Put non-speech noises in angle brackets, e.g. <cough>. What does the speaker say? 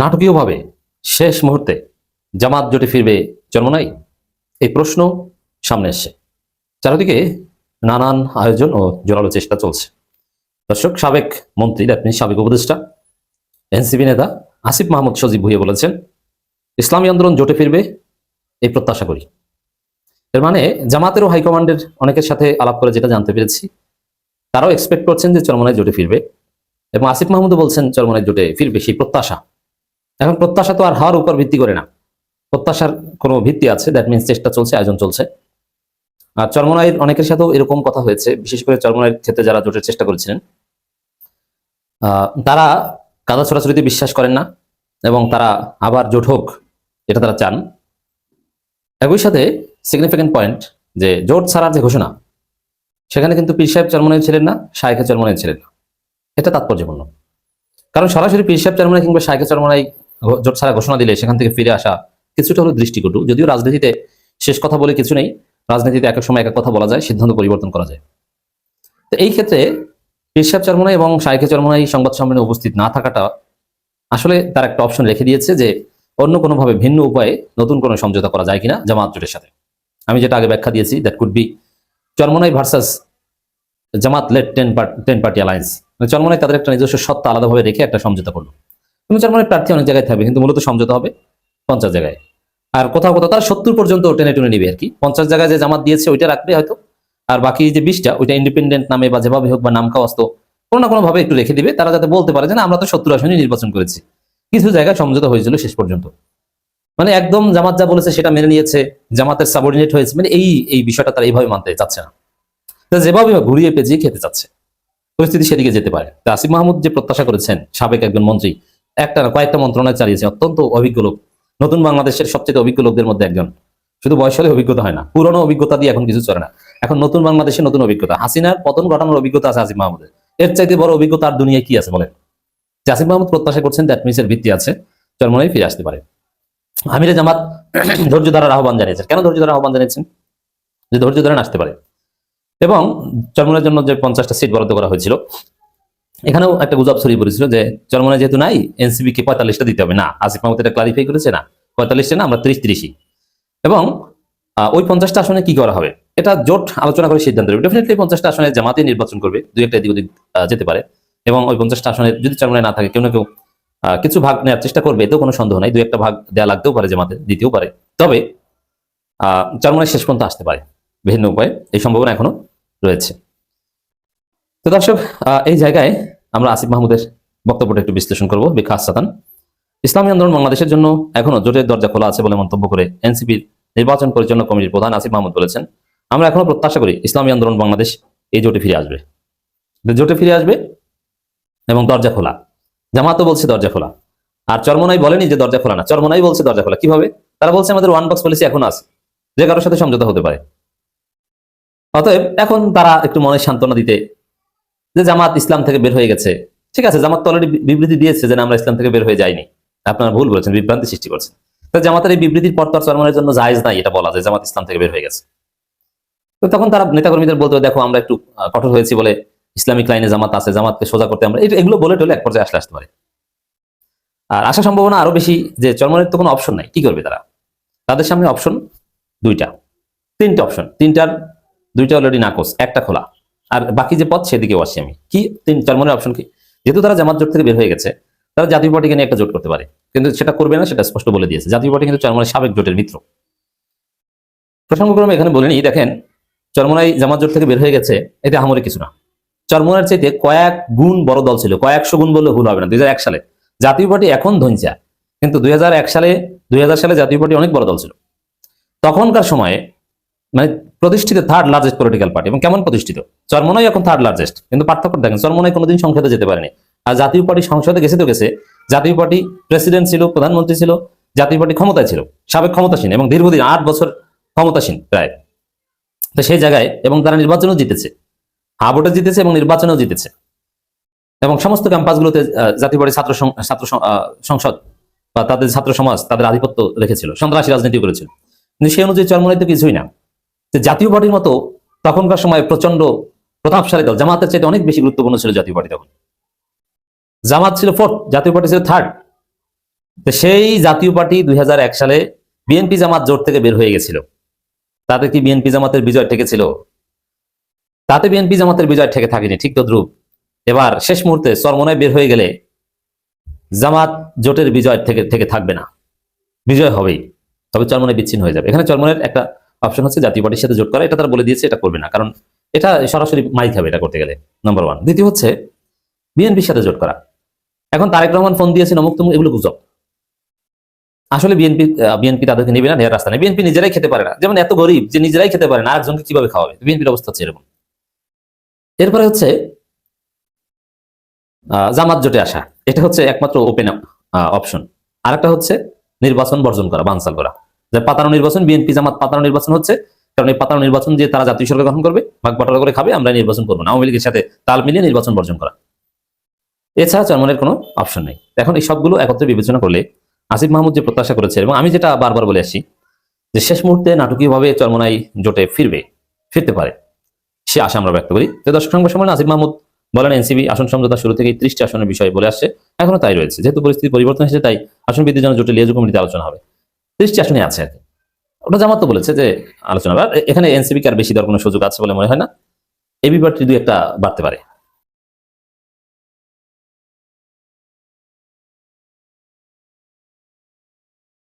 নাটকীয়ভাবে শেষ মুহূর্তে জামাত জোটে ফিরবে চরমনাই এই প্রশ্ন সামনে এসছে। চারিদিকে নানান আয়োজন ও জোরালো চেষ্টা চলছে। দর্শক, সাবেক মন্ত্রী মিনস সাবেক উপদেষ্টা, এনসিপি নেতা আসিফ মাহমুদ সজীব ভুইয়া বলেছেন, ইসলামী আন্দোলন জোটে ফিরবে, এই প্রত্যাশা করি। এর মানে জামাতেরও হাইকমান্ডের অনেকের সাথে আলাপ করে যেটা জানতে পেরেছি, তারাও এক্সপেক্ট করছেন যে চরমনায় জোটে ফিরবে এবং আসিফ মাহমুদও বলছেন চরমনায় জোটে ফিরবে সেই প্রত্যাশা। এখন প্রত্যাশা তো আর হওয়ার উপর ভিত্তি করে না। প্রত্যাশার কোনো ভিত্তি আছে দ্যাট মিনস চেষ্টা চলছে, আয়োজন চলছে। আর চরমনাইয়ের অনেকের সাথেও এরকম কথা হয়েছে, বিশেষ করে চরমনাইয়ের ক্ষেত্রে যারা জোটের চেষ্টা করেছিলেন। তারা কাদা ছড়াছড়িতে বিশ্বাস করেন না, এবং তারা আবার জোট হোক, এটা তারা চান। একই সাথে সিগনিফিকেন্ট পয়েন্ট যে জোট ছাড়ার যে ঘোষণা, সেখানে কিন্তু পীর সাহেব চরমনাই ছিলেন না, শায়েখে চরমনাই ছিলেন না। এটা তাৎপর্যপূর্ণ। কারণ সরাসরি পীর সাহেব চরমনাই কিংবা শায়েখে চরমনাই ঘো- জোট ছাড়া ঘোষণা দিলে সেখান থেকে ফিরে আসা কিছুটা হলো দৃষ্টিকটু। যদিও রাজনীতিতে শেষ কথা বলে কিছু নেই, রাজনীতিতে এক সময় এক কথা বলা যায়, সিদ্ধান্ত পরিবর্তন করা যায়। তো এই ক্ষেত্রে পীর সাহেব চরমনাই এবং শায়েখে চরমনাই সংবাদ সম্মেলনে উপস্থিত না থাকাটা আসলে তার একটা অপশন রেখে দিয়েছে যে অন্য কোনোভাবে ভিন্ন উপায়ে নতুন কোনো সমঝোতা করা যায় কিনা জামাত জোটের সাথে। আমি যেটা আগে ব্যাখ্যা দিয়েছি that could be Charmonai versus Jamaat let ten ten party alliance Charmonai তাদের একটা নিজস্ব সত্তা আলাদাভাবে রেখে একটা সমঝোতা করল। কিন্তু চরমনাই প্রার্থী অনেক জায়গায় থাকবে, কিন্তু মূলত সমঝোতা হবে পঞ্চাশ জায়গায়। আর কোথাও কোথাও তার সত্তর পর্যন্ত টেনে টুনে নিবে আর কি। পঞ্চাশ জায়গায় যে জামাত দিয়েছে, ওইটা রাখবে হয়তো। আর বাকি যে বিশটা, ওইটা ইন্ডিপেন্ডেন্ট নামে বা যেভাবে হোক বা নাম খাওয়াস্ত কোনো না কোনো ভাবে একটু রেখে দিবে। তারা যাতে বলতে পারে যে, না, আমরা তো সত্তর আসনে নির্বাচন করেছি। কিছু জায়গায় সমঝোতা হয়েছিল শেষ পর্যন্ত। মানে একদম জামাত যা বলেছে সেটা মেনে নিয়েছে, জামাতের সাবঅর্ডিনেট হয়েছে। মানে এই এই বিষয়টা তারা এইভাবে মানতে চাচ্ছে না। যেভাবে ঘুরিয়ে পেঁচিয়ে খেতে চাচ্ছে। পরিস্থিতি সেদিকে যেতে পারে। আসিফ মাহমুদ যে প্রত্যাশা করেছেন, সাবেক একজন মন্ত্রী একটা না, কয়েকটা মন্ত্রণালয় চালিয়েছে, অত্যন্ত অভিজ্ঞ লোক। নতুন বাংলাদেশের সবচেয়ে অভিজ্ঞ লোকদের মধ্যে একজন। শুধু বয়স হলে অভিজ্ঞতা হয় না, পুরনো অভিজ্ঞতা দিয়ে এখন কিছু চলে না। এখন নতুন বাংলাদেশের নতুন অভিজ্ঞতা। হাসিনার পতন ঘটানোর অভিজ্ঞতা আছে আসিফ মাহমুদের। এর চাইতে বড় অভিজ্ঞতা আর দুনিয়ায় কি আছে বলেন? আসিফ মাহমুদ প্রত্যাশা করছেন দ্যাট মিসের ভিত্তি আছে চরমনাই ফিরে আসতে পারে। আমিরে জামাত <clears throat> ধৈর্য ধরার আহ্বান জানিয়েছেন। কেন ধৈর্য ধরার আহ্বান জানিয়েছেন? যে ধৈর্য ধরে আসতে পারে। এবং চরমনের জন্য যে পঞ্চাশটা সিট বরাদ্দ করা হয়েছিল এখানেও একটা গুজব ছড়িয়ে পড়েছিল যে চরমনে যেহেতু নাই এনসিবি কে পঁয়তাল্লিশটা দিতে হবে। না, আসিফ মাহমুদ এটা ক্লারিফাই করেছে না। পঁয়তাল্লিশটা না, আমরা ত্রিশ ত্রিশই। এবং ওই পঞ্চাশটা আসনে কি করা হবে? এটা জোট আলোচনা করে সিদ্ধান্ত নেবে। ডেফিনেটলি পঞ্চাশটা আসনে জামাতে নির্বাচন করবে। দুই একটা এদিক ওদিক যেতে পারে। এবং ওই পঞ্চাশটা আসনে যদি চরমনে না থাকে, কেউ না কেউ কিছু ভাগ নেওয়ার চেষ্টা করবে, এতেও কোনো সন্দেহ নাই। দুই একটা ভাগ দেওয়া লাগতেও পারে জামাতে, দিতেও পারে। তবে আহ চরমনে শেষ পর্যন্ত আসতে পারে। বিভিন্ন উপায়ে, এই সম্ভাবনা এখনও রয়েছে। তো দর্শক এই জায়গায় আমরা আসিফ মাহমুদের বক্তব্যটা একটু বিশ্লেষণ করব বিকাশ সাতান ইসলামী আন্দোলন বাংলাদেশের জন্য এখনও জোটের দরজা খোলা আছে বলে মন্তব্য করে এনসিপির নির্বাচন পরিচালনা কমিটির প্রধান আসিফ মাহমুদ বলেছেন। আমরা এখনও প্রত্যাশা করি ইসলামী আন্দোলন বাংলাদেশ এই জোটে ফিরে আসবে। জোটে ফিরে আসবে এবং দরজা খোলা। জামাতও বলছে দরজা খোলা। আর চরমনাই বলেনি যে দরজা খোলা না। চরমনাই বলছে দরজা খোলা। কীভাবে? তারা বলছে আমাদের ওয়ান বক্স পলিসি এখন আছে। যে কারোর সাথে সমঝোতা হতে পারে। অতএব এখন তারা একটু মনে সান্ত্বনা দিতে যে জামাত ইসলাম থেকে বের হয়ে গেছে, ঠিক আছে, জামাত তো অলরেডি বিবৃতি দিয়েছে যে আমরা ইসলাম থেকে বের হয়ে যাইনি। আপনারা ভুল বলেছেন, বিভ্রান্তি সৃষ্টি করছেন। তো জামাতের এই বিবৃতির পর তো আর জন্য জায়েজ নাই, এটা বলা যায়, জামাত ইসলাম থেকে বের হয়ে গেছে। তো তখন তারা নেতাকর্মীদের বলতে, দেখো, আমরা একটু কঠোর হয়েছি বলে ইসলামিক লাইনে জামাত আছে, জামাতকে সোজা করতে আমরা এগুলো বলে টলে এক পর্যায়ে আসলে আসতে পারে। আর আশা সম্ভাবনা আরও বেশি যে চরমনের তো কোনো অপশন নাই, কি করবে তারা? তাদের সামনে অপশন দুইটা, তিনটা অপশন তিনটার, দুইটা অলরেডি নাকচ, একটা খোলা। আর বাকি যে পথ সেদিকেও আসি আমি। কি? তিন চরমনের অপশন কি? যেহেতু তারা জামাত জোট থেকে বের হয়ে গেছে, তারা জাতীয় পার্টিকে নিয়ে একটা জোট করতে পারে। কিন্তু সেটা করবে না, সেটা স্পষ্ট বলে দিয়েছে। জাতীয় পার্টি কিন্তু চরমনের সাবেক জোটের মিত্র। প্রসঙ্গক্রমে এখানে বলিনি দেখেন চরমনাই জামাত জোট থেকে বের হয়ে গেছে, এতে আহামরি কিছু না। চরমনার চাইতে কয়েক গুণ বড় দল ছিল। কয়েকশো গুণ বললে ভুল হবে না, দুই হাজার এক সালে। জাতীয় পার্টি এখন ধনচা কিন্তু দুই হাজার এক সালে, দুই হাজার সালে জাতীয় পার্টি অনেক বড় দল ছিল। তখনকার সময়ে মানে প্রতিষ্ঠিত থার্ড লার্জেস্ট পলিটিক্যাল পার্টি এবং কেমন প্রতিষ্ঠিত? চরমনাই এখন থার্ড লার্জেস্ট কিন্তু পার্থক্য দেখেন, চরমনাই কোনোদিন সংসদে যেতে পারেনি। আর জাতীয় পার্টি সংসদে গেছে তো গেছে, জাতীয় পার্টি প্রেসিডেন্ট ছিল, প্রধানমন্ত্রী ছিল, জাতীয় পার্টি ক্ষমতায় ছিল, সাবেক ক্ষমতাসীন এবং দীর্ঘদিন আট বছর ক্ষমতাসীন প্রায়। তো সেই জায়গায় এবং তারা নির্বাচনেও জিতেছে। হা ভোটে জিতেছে এবং নির্বাচনেও জিতেছে। এবং সমস্ত ক্যাম্পাসগুলোতে জাতীয় পার্টি ছাত্র ছাত্র সংসদ বা তাদের ছাত্র সমাজ তাদের আধিপত্য রেখেছিল, সন্ত্রাসী রাজনীতি করেছিল। কিন্তু সেই অনুযায়ী চরমনাই তো কিছুই না। যে জাতীয় পার্টির মতো তখনকার সময় প্রচণ্ড প্রতাপশালী দল। জামাতের চাইতে অনেক বেশি গুরুত্বপূর্ণ ছিল জাতীয় পার্টি তখন। জামাত ছিল ফোর্থ জাতীয় পার্টি ছিল থার্ড তো সেই জাতীয় পার্টি দুই সালে বিএনপি জামাত জোট থেকে বের হয়ে গেছিল। তাতে কি বিএনপি জামাতের বিজয় ঠেকেছিল? তাতে বিএনপি জামাতের বিজয় ঠেকে থাকেনি, ঠিক তদ্রুপ। এবার শেষ মুহূর্তে চরমনায় বের হয়ে গেলে জামাত জোটের বিজয় থেকে থেকে থাকবে না। বিজয় হবেই। তবে চরমনায় বিচ্ছিন্ন হয়ে যাবে। এখানে চরমনের একটা অপশন হচ্ছে জাতীয় পার্টির সাথে জোট করা। এটা তারা বলে দিয়েছে, এটা করবে না। কারণ এটা সরাসরি মাইক হবে এটা করতে গেলে নম্বর ওয়ান দ্বিতীয় হচ্ছে বিএনপির সাথে জোট করা। এখন তারেক রহমান ফোন দিয়েছেন অমুক তমুক, এগুলো গুজব। আসলে বিএনপি বিএনপি তাদেরকে নেবে না নেওয়ার রাস্তা নেই। বিএনপি নিজেরাই খেতে পারে না। যেমন এত গরিব যে নিজেরাই খেতে পারে না আরেকজনকে কীভাবে খাওয়াবে? বিএনপির অবস্থা হচ্ছে এরকম। এরপরে হচ্ছে জামাত জোটে আসা। এটা হচ্ছে একমাত্র ওপেন অপশন আরেকটা হচ্ছে নির্বাচন বর্জন করা বানসাল করা। যে পাতানো নির্বাচন, বিএনপি জামাত পাতানো নির্বাচন হচ্ছে। কারণ এই পাতানো নির্বাচন যে তারা জাতীয় সরকার গঠন করবে, ভাগ বাটোয়ারা করে খাবে আমরা নির্বাচন করব না। আওয়ামী লীগের সাথে তাল মিলিয়ে নির্বাচন বর্জন করা। এছাড়া চরমনের কোনো অপশন নেই। এখন এই সবগুলো একত্রে বিবেচনা করলে আসিফ মাহমুদ যে প্রত্যাশা করেছে, এবং আমি যেটা বারবার বলে আসি, যে শেষ মুহূর্তে নাটকীয়ভাবে চরমনাই জোটে ফিরবে, ফিরতে পারে। সে আশা আমরা ব্যক্ত করি। তো দর্শক সংবাদ সম্মেলনে আসিফ মাহমুদ বলেন এনসিবি আসন সমঝোতা শুরু থেকেই ত্রিশটি আসনের বিষয়ে বলে আসছে। এখনও তাই রয়েছে। যেহেতু পরিস্থিতি পরিবর্তন হয়েছে তাই আসন বৃদ্ধির জন্য জোটে লিয়াজু কমিটিতে আলোচনা হবে। ত্রিশটি আসনে আছে আর কি ওটা জামাত তো বলেছে যে আলোচনা। এখানে এনসিপি আর বেশি দেওয়ার কোনো সুযোগ আছে বলে মনে হয় না এবি পার্টি দুই একটা বাড়তে পারে